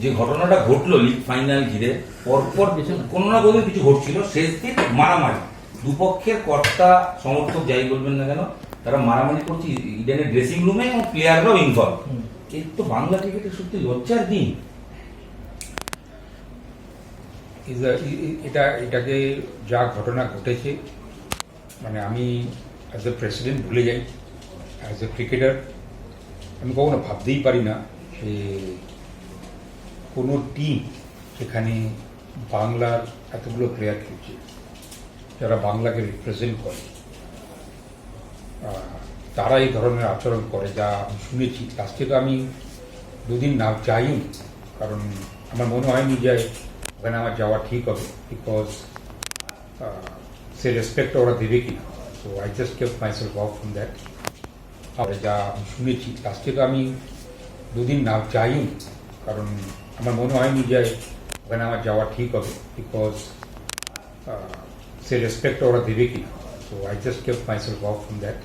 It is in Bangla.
যে ঘটনাটা ঘটলো লিগ ফাইনাল ঘিরে পরপর কোনো না কোনো কিছু ঘটছিল। শেষ দিন মারামারি। দুপক্ষের কর্তা সমর্থক যাই বলবেন না কেন তারা মারামারি করছে। ইডেনের ড্রেসিং রুমে এবং প্লেয়াররাও ইনভলভ এই তো বাংলা ক্রিকেটে সত্যি লজ্জার দিন। এটা এটাকে যা ঘটনা ঘটেছে মানে আমি অ্যাজ এ প্রেসিডেন্ট ভুলে যাই। অ্যাজ এ ক্রিকেটার আমি কখনো ভাবতেই পারি না যে কোনো টিম সেখানে বাংলার এতগুলো প্লেয়ার খেলছে, যারা বাংলাকে রিপ্রেজেন্ট করে তারা এই ধরনের আচরণ করে, যা আমি শুনেছি। লাস্টে থেকে আমি দুদিন না যাইও কারণ আমার মনে হয়নি যে ওখানে আমার যাওয়া ঠিক হবে বিকজ সে রেসপেক্ট ওরা দেবে কি না so I just kept myself off from that যা আমি শুনেছি লাস্টে থেকে আমি দুদিন না যাইও কারণ আমার মনে হয়নি যে ওখানে আমার যাওয়া ঠিক হবে বিকজ সে রেসপেক্ট ওরা দেবে কি না so I just kept myself off from that